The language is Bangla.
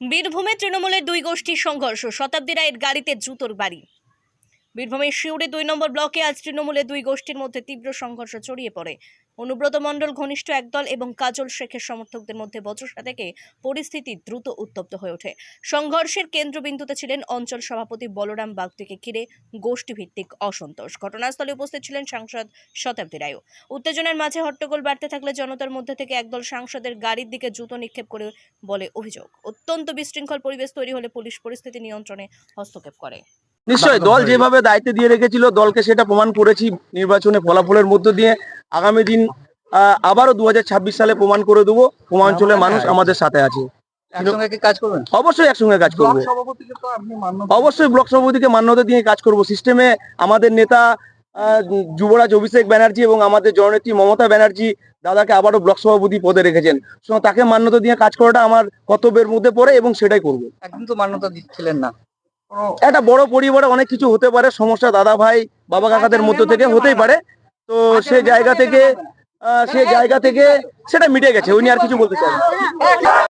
বীরভূমে তৃণমূলের দুই গোষ্ঠীর সংঘর্ষ। শতাব্দী রায়ের গাড়িতে জুতোর বাড়ি। বীরভূমের শিউড়ি দুই নম্বর ব্লকে আজ তৃণমূলে দুই গোষ্ঠীর মধ্যে তীব্র সংঘর্ষ ছড়িয়ে পড়ে। অনুব্রত মণ্ডল, ঘনিষ্ঠ একদল এবং কাজল শেখের সমর্থকদের মধ্যে বচসা থেকে পরিস্থিতি দ্রুত উত্তপ্ত হয়ে ওঠে। সংঘর্ষের কেন্দ্রবিন্দুতে ছিলেন অঞ্চল সভাপতি বলরাম বাগদিকে ঘিরে গোষ্ঠীভিত্তিক অসন্তোষ। ঘটনাস্থলে উপস্থিত ছিলেন সাংসদ শতাব্দী রায়ও। উত্তেজনার মাঝে হট্টগোল বাড়তে থাকলে জনতার মধ্যে থেকে একদল সাংসদের গাড়ির দিকে জুতো নিক্ষেপ করে বলে অভিযোগ। অত্যন্ত বিশৃঙ্খল পরিবেশ তৈরি হলে পুলিশ পরিস্থিতি নিয়ন্ত্রণে হস্তক্ষেপ করে। নিশ্চয়ই দল যেভাবে দায়িত্ব দিয়ে রেখেছিল দলকে সেটা প্রমাণ করেছি নির্বাচনে ফলাফলের মধ্য দিয়ে। আগামী দিন আহ, আবারও দু সালে প্রমাণ করে দেবো। পূর্বাঞ্চলের মানুষ আমাদের সাথে আছে। অবশ্যই একসঙ্গে কাজ করব। অবশ্যই ব্লক সভাপতিকে মান্যতা দিয়ে কাজ করব। সিস্টেমে আমাদের নেতা যুবরাজ অভিষেক ব্যানার্জি এবং আমাদের জননেত্রী মমতা ব্যানার্জি দাদাকে আবারও ব্লক সভাপতি পদে রেখেছেন। তাকে মান্যতা দিয়ে কাজ করাটা আমার কর্তব্যের মধ্যে পড়ে এবং সেটাই করব। একদিন তো মান্যতা দিচ্ছিলেন না। একটা বড় পরিবারে অনেক কিছু হতে পারে, সমস্যা দাদা ভাই, বাবা কাকাদের মধ্য থেকে হতেই পারে তো সে জায়গা থেকে সে জায়গা থেকে সেটা মিটে গেছে, উনি আর কিছু বলতে চান।